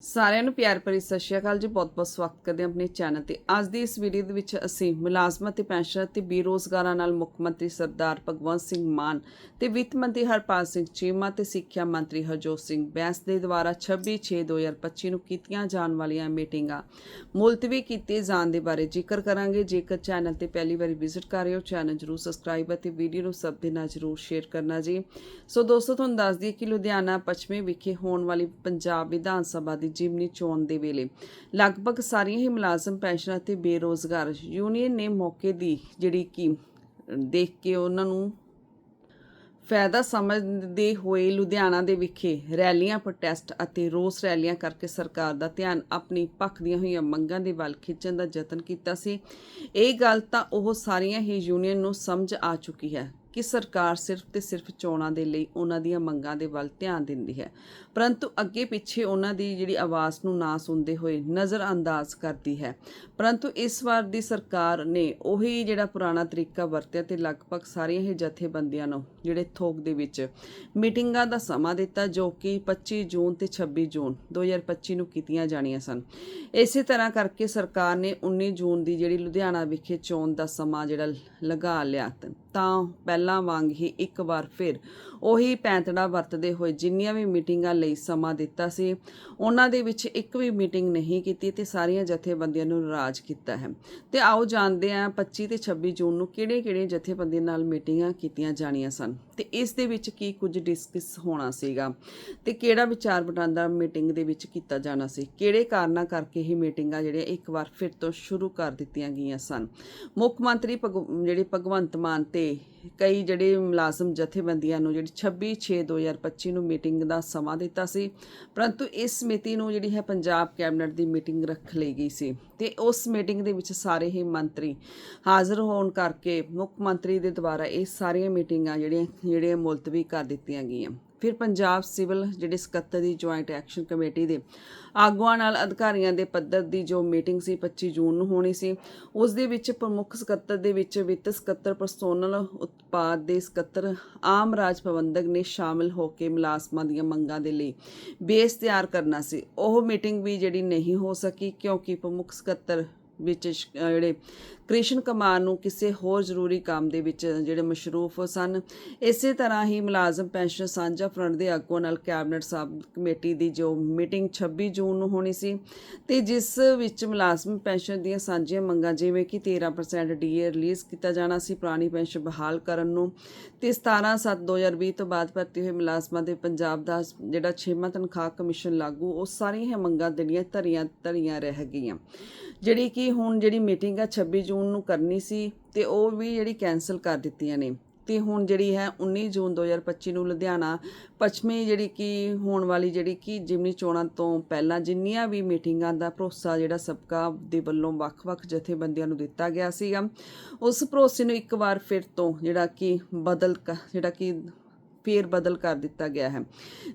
ਸਾਰਿਆਂ ਨੂੰ ਪਿਆਰ ਭਰੀ ਸਤਿ ਸ਼੍ਰੀ ਅਕਾਲ ਜੀ। ਬਹੁਤ-ਬਹੁਤ ਸਵਾਗਤ ਕਰਦੇ ਹਾਂ ਆਪਣੇ ਚੈਨਲ ਤੇ। ਅੱਜ ਦੀ ਇਸ ਵੀਡੀਓ ਦੇ ਵਿੱਚ ਅਸੀਂ ਮੁਲਾਜ਼ਮਾਂ ਤੇ ਪੈਨਸ਼ਨ ਤੇ ਬੇਰੋਜ਼ਗਾਰਾਂ ਨਾਲ ਮੁੱਖ ਮੰਤਰੀ ਸਰਦਾਰ ਭਗਵੰਤ ਸਿੰਘ ਮਾਨ ਤੇ ਵਿੱਤ ਮੰਤਰੀ ਹਰਪਾਲ ਸਿੰਘ ਚੀਮਾ ਤੇ ਸਿੱਖਿਆ ਮੰਤਰੀ ਹਰਜੋਤ ਸਿੰਘ ਬੈਂਸ ਦੇ ਦੁਆਰਾ 26/6/2025 ਨੂੰ ਕੀਤੀਆਂ ਜਾਣ ਵਾਲੀਆਂ ਮੀਟਿੰਗਾਂ। ਮੁਲਤਵੀ ਕੀਤੇ ਜਾਣ ਦੇ ਬਾਰੇ ਜ਼ਿਕਰ ਕਰਾਂਗੇ। ਜੇਕਰ ਚੈਨਲ ਤੇ ਪਹਿਲੀ ਵਾਰੀ ਵਿਜ਼ਿਟ ਕਰ ਰਹੇ ਹੋ, ਚੈਨਲ ਜਰੂਰ ਸਬਸਕ੍ਰਾਈਬ ਅਤੇ ਵੀਡੀਓ ਨੂੰ ਸਭ ਦੇ ਨਾਲ ਜਰੂਰ ਸ਼ੇਅਰ ਕਰਨਾ ਜੀ। ਸੋ ਦੋਸਤੋ, ਤੁਹਾਨੂੰ ਦੱਸ ਦਈਏ ਕਿ ਲੁਧਿਆਣਾ ਪੱਛਮੀ ਵਿਖੇ ਹੋਣ ਵਾਲੀ ਪੰਜਾਬ ਵਿਧਾਨ ਸਭਾ ਦੀ ਜਿਮਨੀ ਚੋਣ ਦੇ ਵੇਲੇ। ਲਗਭਗ ਸਾਰੀਆਂ ਹੀ ਮੁਲਾਜ਼ਮ ਪੈਨਸ਼ਨਰ ਤੇ ਬੇਰੋਜ਼ਗਾਰ ਯੂਨੀਅਨ ਨੇ ਮੌਕੇ ਦੀ ਜਿਹੜੀ ਕਿ ਦੇਖ ਕੇ ਉਹਨਾਂ ਨੂੰ ਫਾਇਦਾ ਸਮਝਦੇ ਹੋਏ ਲੁਧਿਆਣਾ ਦੇ ਵਿਖੇ ਰੈਲੀਆਂ, ਪ੍ਰੋਟੈਸਟ ਅਤੇ ਰੋਸ ਰੈਲੀਆਂ ਕਰਕੇ ਸਰਕਾਰ ਦਾ ਧਿਆਨ ਆਪਣੀ ਪੱਖ ਦੀਆਂ ਹੋਈਆਂ ਮੰਗਾਂ ਦੇ ਵੱਲ ਖਿੱਚਣ ਦਾ ਯਤਨ ਕੀਤਾ ਸੀ। ਇਹ ਗੱਲ ਤਾਂ ਉਹ ਸਾਰੀਆਂ ਹੀ ਯੂਨੀਅਨ ਨੂੰ ਸਮਝ ਆ ਚੁੱਕੀ ਹੈ। ਕਿ ਸਰਕਾਰ ਸਿਰਫ ਤੇ ਸਿਰਫ ਚੋਣਾਂ ਦੇ ਲਈ ਉਹਨਾਂ ਦੀਆਂ ਮੰਗਾਂ ਦੇ ਵੱਲ ਧਿਆਨ ਦਿੰਦੀ ਹੈ। ਪਰੰਤੂ ਅੱਗੇ ਪਿੱਛੇ ਉਹਨਾਂ ਦੀ ਜਿਹੜੀ ਆਵਾਜ਼ ਨੂੰ ਨਾ ਸੁਣਦੇ ਹੋਏ ਨਜ਼ਰ ਅੰਦਾਜ਼ ਕਰਦੀ ਹੈ। ਪਰੰਤੂ ਇਸ ਵਾਰ ਦੀ ਸਰਕਾਰ ਨੇ ਉਹੀ ਜਿਹੜਾ ਪੁਰਾਣਾ ਤਰੀਕਾ ਵਰਤਿਆ ਤੇ ਲਗਭਗ ਸਾਰੀਆਂ ਹੀ ਜਥੇਬੰਦੀਆਂ ਨੂੰ ਜਿਹੜੇ ਥੋਕ ਦੇ ਵਿੱਚ ਮੀਟਿੰਗਾਂ ਦਾ ਸਮਾਂ ਦਿੱਤਾ ਜੋ ਕਿ 25 ਜੂਨ ਤੇ 26 ਜੂਨ 2025 ਨੂੰ ਕੀਤੀਆਂ ਜਾਣੀਆਂ ਸਨ। ਇਸੇ ਤਰ੍ਹਾਂ ਕਰਕੇ ਸਰਕਾਰ ਨੇ 19 ਜੂਨ ਦੀ ਜਿਹੜੀ ਲੁਧਿਆਣਾ ਵਿਖੇ ਚੋਣ ਦਾ ਸਮਾਂ ਜਿਹੜਾ ਲਗਾ ਲਿਆ ਤਾਂ ਪਹਿਲਾਂ ਵਾਂਗ ਹੀ ਇੱਕ ਵਾਰ ਫਿਰ ਉਹੀ ਪੈਂਤੜਾ ਵਰਤਦੇ ਹੋਏ ਜਿੰਨੀਆਂ ਵੀ ਮੀਟਿੰਗਾਂ ਲਈ ਸਮਾਂ ਦਿੱਤਾ ਸੀ, ਉਹਨਾਂ ਦੇ ਵਿੱਚ ਇੱਕ ਵੀ ਮੀਟਿੰਗ ਨਹੀਂ ਕੀਤੀ ਤੇ ਸਾਰੀਆਂ ਜਥੇਬੰਦੀਆਂ ਨੂੰ ਨਾਰਾਜ਼ ਕੀਤਾ ਹੈ। ਤੇ ਆਓ ਜਾਣਦੇ ਹਾਂ 25 ਤੇ 26 ਜੂਨ ਨੂੰ ਕਿਹੜੇ-ਕਿਹੜੇ ਜਥੇਬੰਦੀਆਂ ਨਾਲ ਮੀਟਿੰਗਾਂ ਕੀਤੀਆਂ ਜਾਣੀਆਂ ਸਨ। ਤੇ ਇਸ ਦੇ ਵਿੱਚ ਕੀ ਕੁਝ ਡਿਸਕਸ ਹੋਣਾ ਸੀਗਾ ਤੇ ਕਿਹੜਾ ਵਿਚਾਰ ਵਟਾਂਦਰਾ ਮੀਟਿੰਗ ਦੇ ਵਿੱਚ ਕੀਤਾ ਜਾਣਾ ਸੀ? ਕਿਹੜੇ ਕਾਰਨਾਂ ਕਰਕੇ ਇਹ ਮੀਟਿੰਗਾਂ ਜਿਹੜੀਆਂ ਇੱਕ ਵਾਰ ਫਿਰ ਤੋਂ ਸ਼ੁਰੂ ਕਰ ਦਿੱਤੀਆਂ ਗਈਆਂ ਸਨ? ਮੁੱਖ ਮੰਤਰੀ ਭਗਵ- ਜਿਹੜੇ ਭਗਵੰਤ ਮਾਨ ਤੇ ਕਈ ਜਿਹੜੇ ਮੁਲਾਜ਼ਮ ਜਥੇਬੰਦੀਆਂ ਨੂੰ ਜਿਹੜੀ 26 6 2025 ਨੂੰ ਮੀਟਿੰਗ ਦਾ ਸਮਾਂ ਦਿੱਤਾ ਸੀ, ਪਰੰਤੂ ਇਸ ਸਮਿਤੀ ਨੂੰ ਜਿਹੜੀ ਹੈ ਪੰਜਾਬ ਕੈਬਨਿਟ ਦੀ ਮੀਟਿੰਗ ਰੱਖ ਲਈ ਗਈ ਸੀ ਤੇ ਉਸ ਮੀਟਿੰਗ ਦੇ ਵਿੱਚ ਸਾਰੇ ਹੀ ਮੰਤਰੀ ਹਾਜ਼ਰ ਹੋਣ ਕਰਕੇ ਮੁੱਖ ਮੰਤਰੀ ਦੇ ਦੁਆਰਾ ਇਹ ਸਾਰੀਆਂ ਮੀਟਿੰਗਾਂ ਜਿਹੜੀਆਂ ਜਿਹੜੀਆਂ ਮੁਲਤਵੀ ਕਰ ਦਿੱਤੀਆਂ ਗਈਆਂ। ਫਿਰ ਪੰਜਾਬ ਸਿਵਲ ਜਿਹੜੇ ਸਕੱਤਰ ਦੀ ਜੁਆਇੰਟ ਐਕਸ਼ਨ ਕਮੇਟੀ ਦੇ ਆਗੂਆਂ ਨਾਲ ਅਧਿਕਾਰੀਆਂ ਦੇ ਪੱਧਰ ਦੀ ਜੋ ਮੀਟਿੰਗ ਸੀ 25 ਜੂਨ ਨੂੰ ਹੋਣੀ ਸੀ, ਉਸ ਦੇ ਵਿੱਚ ਪ੍ਰਮੁੱਖ ਸਕੱਤਰ ਦੇ ਵਿੱਚ ਵਿੱਤ ਸਕੱਤਰ ਪਰਸੋਨਲ ਉਤਪਾਦ ਦੇ ਸਕੱਤਰ ਆਮ ਰਾਜ ਪ੍ਰਬੰਧਕ ਨੇ ਸ਼ਾਮਿਲ ਹੋ ਕੇ ਮੁਲਾਜ਼ਮਾਂ ਦੀਆਂ ਮੰਗਾਂ ਦੇ ਲਈ ਬੇਸ ਤਿਆਰ ਕਰਨਾ ਸੀ। ਉਹ ਮੀਟਿੰਗ ਵੀ ਜਿਹੜੀ ਨਹੀਂ ਹੋ ਸਕੀ ਕਿਉਂਕਿ ਪ੍ਰਮੁੱਖ ਸਕੱਤਰ ਵਿੱਚ ਜਿਹੜੇ ਕ੍ਰਿਸ਼ਨ ਕੁਮਾਰ ਨੂੰ ਕਿਸੇ ਹੋਰ ਜ਼ਰੂਰੀ ਕੰਮ ਦੇ ਵਿੱਚ ਜਿਹੜੇ ਮਸ਼ਰੂਫ ਸਨ, ਇਸੇ ਤਰ੍ਹਾਂ ਹੀ ਮੁਲਾਜ਼ਮ ਪੈਨਸ਼ਨ ਸਾਂਝਾ ਫਰੰਟ ਦੇ ਆਗੂਆਂ ਨਾਲ ਕੈਬਨਿਟ ਸਬ ਕਮੇਟੀ ਦੀ ਜੋ ਮੀਟਿੰਗ 26 ਜੂਨ ਨੂੰ ਹੋਣੀ ਸੀ ਤੇ ਜਿਸ ਵਿੱਚ ਮੁਲਾਜ਼ਮ ਪੈਨਸ਼ਨ ਦੀਆਂ ਸਾਂਝੀਆਂ ਮੰਗਾਂ ਜਿਵੇਂ ਕਿ 13% ਡੀਏ ਰਿਲੀਜ਼ ਕੀਤਾ ਜਾਣਾ ਸੀ ਪੁਰਾਣੀ ਪੈਨਸ਼ਨ ਬਹਾਲ ਕਰਨ ਨੂੰ ਤੇ 17/7/2020 ਤੋਂ ਬਾਅਦ ਭਰਤੀ ਹੋਏ ਮੁਲਾਜ਼ਮਾਂ ਦੇ ਪੰਜਾਬ ਦਾ ਜਿਹੜਾ 6ਵਾਂ ਤਨਖਾਹ ਕਮਿਸ਼ਨ ਲਾਗੂ, ਉਹ ਸਾਰੀਆਂ ਹੀ ਮੰਗਾਂ ਜਿਹੜੀਆਂ ਧਰੀਆਂ ਧਰੀਆਂ ਰਹਿ ਗਈਆਂ। ਜਿਹੜੀ ਕਿ ਹੁਣ ਜਿਹੜੀ ਮੀਟਿੰਗ ਆ 26 ਜੂਨ ਨੂੰ ਕਰਨੀ ਸੀ ਤੇ ਉਹ ਵੀ ਜਿਹੜੀ ਕੈਨਸਲ ਕਰ ਦਿੱਤੀਆਂ ਨੇ। ਤੇ ਹੁਣ ਜਿਹੜੀ ਹੈ 19 ਜੂਨ 2025 ਨੂੰ ਲੁਧਿਆਣਾ ਪੱਛਮੀ ਜਿਹੜੀ ਕਿ ਹੋਣ ਵਾਲੀ ਜਿਹੜੀ ਕਿ ਜਿਮਨੀ ਚੋਣਾਂ ਤੋਂ ਪਹਿਲਾਂ ਜਿੰਨੀਆਂ ਵੀ ਮੀਟਿੰਗਾਂ ਦਾ ਭਰੋਸਾ ਜਿਹੜਾ ਸਬਕਾ ਦੇ ਵੱਲੋਂ ਵੱਖ-ਵੱਖ ਜਥੇਬੰਦੀਆਂ ਨੂੰ ਦਿੱਤਾ ਗਿਆ ਸੀਗਾ, ਉਸ ਭਰੋਸੇ ਨੂੰ ਇੱਕ ਵਾਰ ਫਿਰ ਤੋਂ ਜਿਹੜਾ ਕਿ ਬਦਲ ਕ- ਜਿਹੜਾ ਕਿ ਫੇਰ ਬਦਲ ਕਰ ਦਿੱਤਾ ਗਿਆ ਹੈ।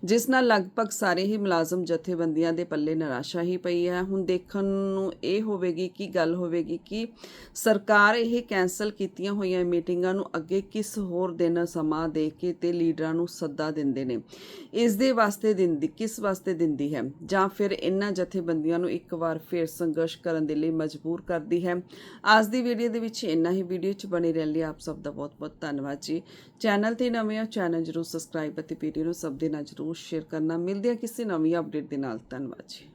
ਜਿਸ ਨਾਲ ਲਗਭਗ ਸਾਰੇ ਹੀ ਮੁਲਾਜ਼ਮ ਜਥੇਬੰਦੀਆਂ ਦੇ ਪੱਲੇ ਨਿਰਾਸ਼ਾ ਹੀ ਪਈ ਹੈ। ਹੁਣ ਦੇਖਣ ਨੂੰ ਇਹ ਹੋਵੇਗੀ ਕਿ ਗੱਲ ਹੋਵੇਗੀ ਕਿ ਸਰਕਾਰ ਇਹ ਕੈਨਸਲ ਕੀਤੀਆਂ ਹੋਈਆਂ ਮੀਟਿੰਗਾਂ ਨੂੰ ਅੱਗੇ ਕਿਸ ਹੋਰ ਦਿਨ ਸਮਾਂ ਦੇ ਕੇ ਤੇ ਲੀਡਰਾਂ ਨੂੰ ਸੱਦਾ ਦਿੰਦੇ ਨੇ। ਇਸ ਦੇ ਵਾਸਤੇ ਦਿੰਦੀ, ਕਿਸ ਵਾਸਤੇ ਦਿੰਦੀ ਹੈ? ਜਾਂ ਫਿਰ ਇਹਨਾਂ ਜਥੇਬੰਦੀਆਂ ਨੂੰ ਇੱਕ ਵਾਰ ਫੇਰ ਸੰਘਰਸ਼ ਕਰਨ ਦੇ ਲਈ ਮਜਬੂਰ ਕਰਦੀ ਹੈ? ਅੱਜ ਦੀ ਵੀਡੀਓ ਦੇ ਵਿੱਚ ਇੰਨਾ ਹੀ। ਵੀਡੀਓ 'ਚ ਬਣੇ ਰਹਿਣ ਲਈ ਆਪ ਸਭ ਦਾ ਬਹੁਤ-ਬਹੁਤ ਧੰਨਵਾਦ ਜੀ। ਚੈਨਲ ਤੇ ਨਵੇਂ ਹੋ, ਚੈਨਲ ਜਰੂਰ ਸਬਸਕ੍ਰਾਈਬ ਅਤੇ ਵੀਡੀਓ ਨੂੰ ਸਭ ਦੇ ਨਾਲ ਜਰੂਰ ਸ਼ੇਅਰ ਕਰਨਾ। ਮਿਲਦੇ ਆ ਕਿਸੇ ਨਵੀਂ ਅਪਡੇਟ ਦੇ ਨਾਲ। ਧੰਨਵਾਦ ਜੀ।